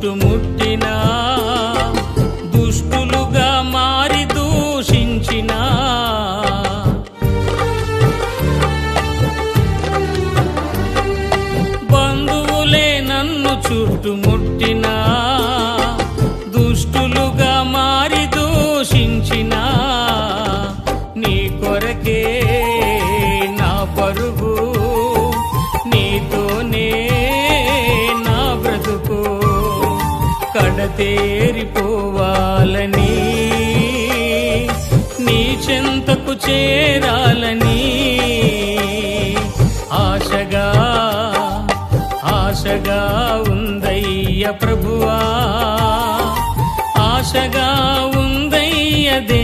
చుట్టుముట్టినా దుష్టులుగా మారి దూషించినా. బంధువులే నన్ను చుట్టుముట్టినా దుష్టులుగా మారి దూషించినా. నీ కొరకే నా పరుగు కడతేరిపోవాలని నీ చెంతకు చేరాలని ఆశగా ఆశగా ఉందయ్య ప్రభువా ఆశగా ఉందయ్య దే